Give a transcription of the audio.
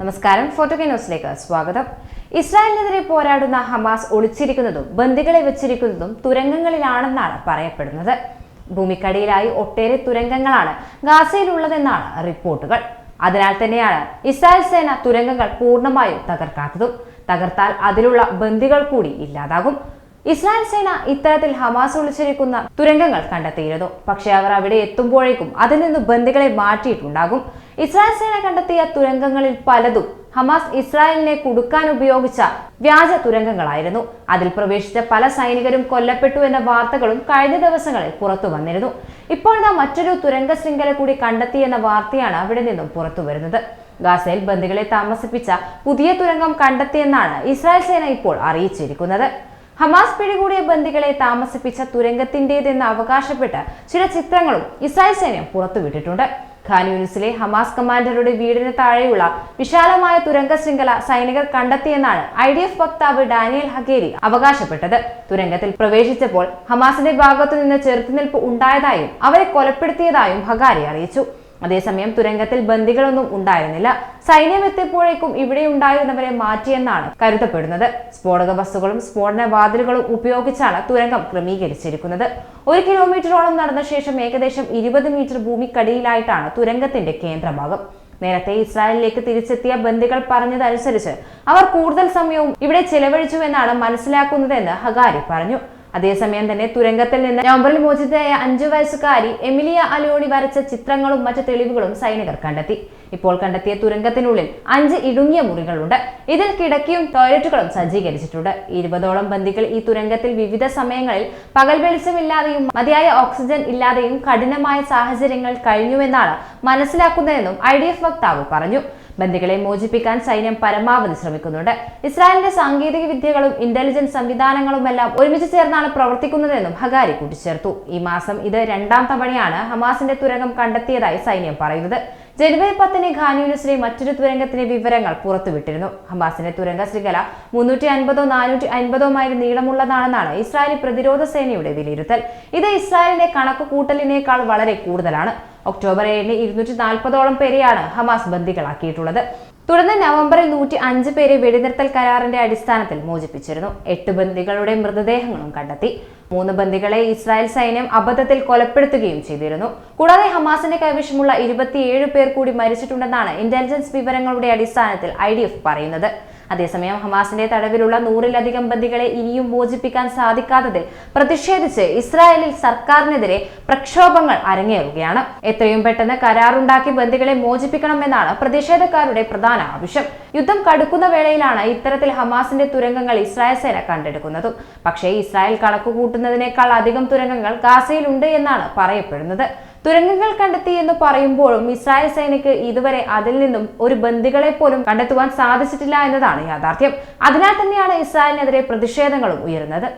നമസ്കാരം. ഫോട്ടോ ന്യൂസിലേക്ക് സ്വാഗതം. ഇസ്രായേലിനെതിരെ പോരാടുന്ന ഹമാസ് ഒളിച്ചിരിക്കുന്നതും ബന്ദികളെ വെച്ചിരിക്കുന്നതും തുരങ്കങ്ങളിലാണെന്നാണ് പറയപ്പെടുന്നത്. ഭൂമിക്കടിയിലായി ഒട്ടേറെ തുരങ്കങ്ങളാണ് ഗാസയിലുള്ളതെന്നാണ് റിപ്പോർട്ടുകൾ. അതിനാൽ തന്നെയാണ് ഇസ്രായേൽ സേന തുരങ്കങ്ങൾ പൂർണമായും തകർക്കാത്തതും. തകർത്താൽ അതിലുള്ള ബന്ദികൾ കൂടി ഇല്ലാതാകും. ഇസ്രായേൽ സേന ഇത്തരത്തിൽ ഹമാസ് ഒളിച്ചിരിക്കുന്ന തുരങ്കങ്ങൾ കണ്ടെത്തിയിരുന്നു. പക്ഷേ അവർ അവിടെ എത്തുമ്പോഴേക്കും അതിൽ നിന്ന് ബന്ദികളെ മാറ്റിയിട്ടുണ്ടാകും. ഇസ്രായേൽ സേന കണ്ടെത്തിയ തുരങ്കങ്ങളിൽ പലതും ഹമാസ് ഇസ്രായേലിനെ കുടുക്കാൻ ഉപയോഗിച്ച വ്യാജ തുരങ്കങ്ങളായിരുന്നു. അതിൽ പ്രവേശിച്ച പല സൈനികരും കൊല്ലപ്പെട്ടു എന്ന വാർത്തകളും കഴിഞ്ഞ ദിവസങ്ങളിൽ പുറത്തു വന്നിരുന്നു. ഇപ്പോൾ നാം മറ്റൊരു തുരങ്ക ശൃംഖല കൂടി കണ്ടെത്തിയെന്ന വാർത്തയാണ് അവിടെ നിന്നും പുറത്തു വരുന്നത്. ഗാസയിൽ ബന്ദികളെ താമസിപ്പിച്ച പുതിയ തുരങ്കം കണ്ടെത്തിയെന്നാണ് ഇസ്രായേൽ സേന ഇപ്പോൾ അറിയിച്ചിരിക്കുന്നത്. ഹമാസ് പിടികൂടിയ ബന്ദികളെ താമസിപ്പിച്ച തുരങ്കത്തിന്റേതെന്ന് അവകാശപ്പെട്ട് ചില ചിത്രങ്ങളും ഇസ്രായേൽ സൈന്യം പുറത്തുവിട്ടിട്ടുണ്ട്. ഖാൻ യൂനിസിലെ ഹമാസ് കമാൻഡറുടെ വീടിന് താഴെയുള്ള വിശാലമായ തുരങ്ക ശൃംഖല സൈനികർ കണ്ടെത്തിയെന്നാണ് ഐ ഡി എഫ് വക്താവ് ഡാനിയൽ ഹഗേരി അവകാശപ്പെട്ടത്. തുരങ്കത്തിൽ പ്രവേശിച്ചപ്പോൾ ഹമാസിന്റെ ഭാഗത്തു നിന്ന് ചെറുത്തുനിൽപ്പ് ഉണ്ടായതായും അവരെ കൊലപ്പെടുത്തിയതായും ഹഗാരി അറിയിച്ചു. അതേസമയം തുരങ്കത്തിൽ ബന്ദികളൊന്നും ഉണ്ടായിരുന്നില്ല. സൈന്യം എത്തിയപ്പോഴേക്കും ഇവിടെ ഉണ്ടായിരുന്നവരെ മാറ്റിയെന്നാണ് കരുതപ്പെടുന്നത്. സ്ഫോടക ബസ്സുകളും സ്ഫോടന വാതിലുകളും ഉപയോഗിച്ചാണ് തുരങ്കം ക്രമീകരിച്ചിരിക്കുന്നത്. ഒരു കിലോമീറ്ററോളം നടന്ന ശേഷം ഏകദേശം ഇരുപത് മീറ്റർ ഭൂമിക്കടിയിലായിട്ടാണ് തുരങ്കത്തിന്റെ കേന്ദ്രഭാഗം. നേരത്തെ ഇസ്രായേലിലേക്ക് തിരിച്ചെത്തിയ ബന്ദികൾ പറഞ്ഞതനുസരിച്ച് അവർ കൂടുതൽ സമയവും ഇവിടെ ചെലവഴിച്ചുവെന്നാണ് മനസ്സിലാക്കുന്നതെന്ന് ഹഗാരി പറഞ്ഞു. അതേസമയം തന്നെ തുരങ്കത്തിൽ നിന്ന് നവംബറിൽ മോചിതയായ അഞ്ചു വയസ്സുകാരി എമിലിയ അലിയോണി വരച്ച ചിത്രങ്ങളും മറ്റു തെളിവുകളും സൈനികർ കണ്ടെത്തി. ഇപ്പോൾ കണ്ടെത്തിയ തുരങ്കത്തിനുള്ളിൽ അഞ്ച് ഇടുങ്ങിയ മുറികളുണ്ട്. ഇതിൽ കിടക്കിയും ടോയ്ലറ്റുകളും സജ്ജീകരിച്ചിട്ടുണ്ട്. ഇരുപതോളം ബന്ദികൾ ഈ തുരങ്കത്തിൽ വിവിധ സമയങ്ങളിൽ പകൽ വെളിച്ചമില്ലാതെയും മതിയായ ഓക്സിജൻ ഇല്ലാതെയും കഠിനമായ സാഹചര്യങ്ങൾ കഴിഞ്ഞുവെന്നാണ് മനസ്സിലാക്കുന്നതെന്നും ഐ ഡി എഫ് വക്താവ് പറഞ്ഞു. ബന്ദികളെ മോചിപ്പിക്കാൻ സൈന്യം പരമാവധി ശ്രമിക്കുന്നുണ്ട്. ഇസ്രായേലിന്റെ സാങ്കേതിക വിദ്യകളും ഇന്റലിജൻസ് സംവിധാനങ്ങളുമെല്ലാം ഒരുമിച്ച് ചേർന്നാണ് പ്രവർത്തിക്കുന്നതെന്നും ഹഗാരി കൂട്ടിച്ചേർത്തു. ഈ മാസം ഇത് രണ്ടാം തവണയാണ് ഹമാസിന്റെ തുരങ്കം കണ്ടെത്തിയതായി സൈന്യം പറയുന്നത്. ജനുവരി പത്തിന് ഖാൻ യൂണിസിലെ മറ്റൊരു തുരങ്കത്തിന്റെ വിവരങ്ങൾ പുറത്തുവിട്ടിരുന്നു. ഹമാസിന്റെ തുരങ്ക ശൃംഖല മുന്നൂറ്റി അൻപതോ നാനൂറ്റി അൻപതോ മൈൽ നീളമുള്ളതാണെന്നാണ് ഇസ്രായേലി പ്രതിരോധ സേനയുടെ വിലയിരുത്തൽ. ഇത് ഇസ്രായേലിന്റെ കണക്ക് കൂട്ടലിനേക്കാൾ വളരെ കൂടുതലാണ്. ഒക്ടോബർ ഏഴിന് ഇരുന്നൂറ്റി നാൽപ്പതോളം പേരെയാണ് ഹമാസ് ബന്ദികളാക്കിയിട്ടുള്ളത്. തുടർന്ന് നവംബറിൽ നൂറ്റി അഞ്ച് പേരെ വെടിനിർത്തൽ കരാറിന്റെ അടിസ്ഥാനത്തിൽ മോചിപ്പിച്ചിരുന്നു. എട്ട് ബന്ദികളുടെ മൃതദേഹങ്ങളും കണ്ടെത്തി. മൂന്ന് ബന്ദികളെ ഇസ്രായേൽ സൈന്യം അബദ്ധത്തിൽ കൊലപ്പെടുത്തുകയും ചെയ്തിരുന്നു. കൂടാതെ ഹമാസിന്റെ കൈവശമുള്ള ഇരുപത്തിയേഴ് പേർ കൂടി മരിച്ചിട്ടുണ്ടെന്നാണ് ഇന്റലിജൻസ് വിവരങ്ങളുടെ അടിസ്ഥാനത്തിൽ ഐ പറയുന്നത്. അതേസമയം ഹമാസിന്റെ തടവിലുള്ള നൂറിലധികം ബന്ദികളെ ഇനിയും മോചിപ്പിക്കാൻ സാധിക്കാത്തതിൽ പ്രതിഷേധിച്ച് ഇസ്രായേലിൽ സർക്കാരിനെതിരെ പ്രക്ഷോഭങ്ങൾ അരങ്ങേറുകയാണ്. എത്രയും പെട്ടെന്ന് കരാറുണ്ടാക്കി ബന്ദികളെ മോചിപ്പിക്കണമെന്നാണ് പ്രതിഷേധക്കാരുടെ പ്രധാന ആവശ്യം. യുദ്ധം കടുക്കുന്ന വേളയിലാണ് ഇത്തരത്തിൽ ഹമാസിന്റെ തുരങ്കങ്ങൾ ഇസ്രായേൽ സേന കണ്ടെടുക്കുന്നതും. പക്ഷേ ഇസ്രായേൽ കണക്ക് കൂട്ടുന്നതിനേക്കാൾ അധികം തുരങ്കങ്ങൾ ഗാസയിലുണ്ട് എന്നാണ് പറയപ്പെടുന്നത്. തുരങ്കങ്ങൾ കണ്ടെത്തി എന്ന് പറയുമ്പോഴും ഇസ്രായേൽ സേനയ്ക്ക് ഇതുവരെ അതിൽ നിന്നും ഒരു ബന്ദികളെ പോലും കണ്ടെത്തുവാൻ സാധിച്ചിട്ടില്ല എന്നതാണ് യാഥാർത്ഥ്യം. അതിനാൽ തന്നെയാണ് ഇസ്രായേലിനെതിരെ പ്രതിഷേധങ്ങളും ഉയരുന്നത്.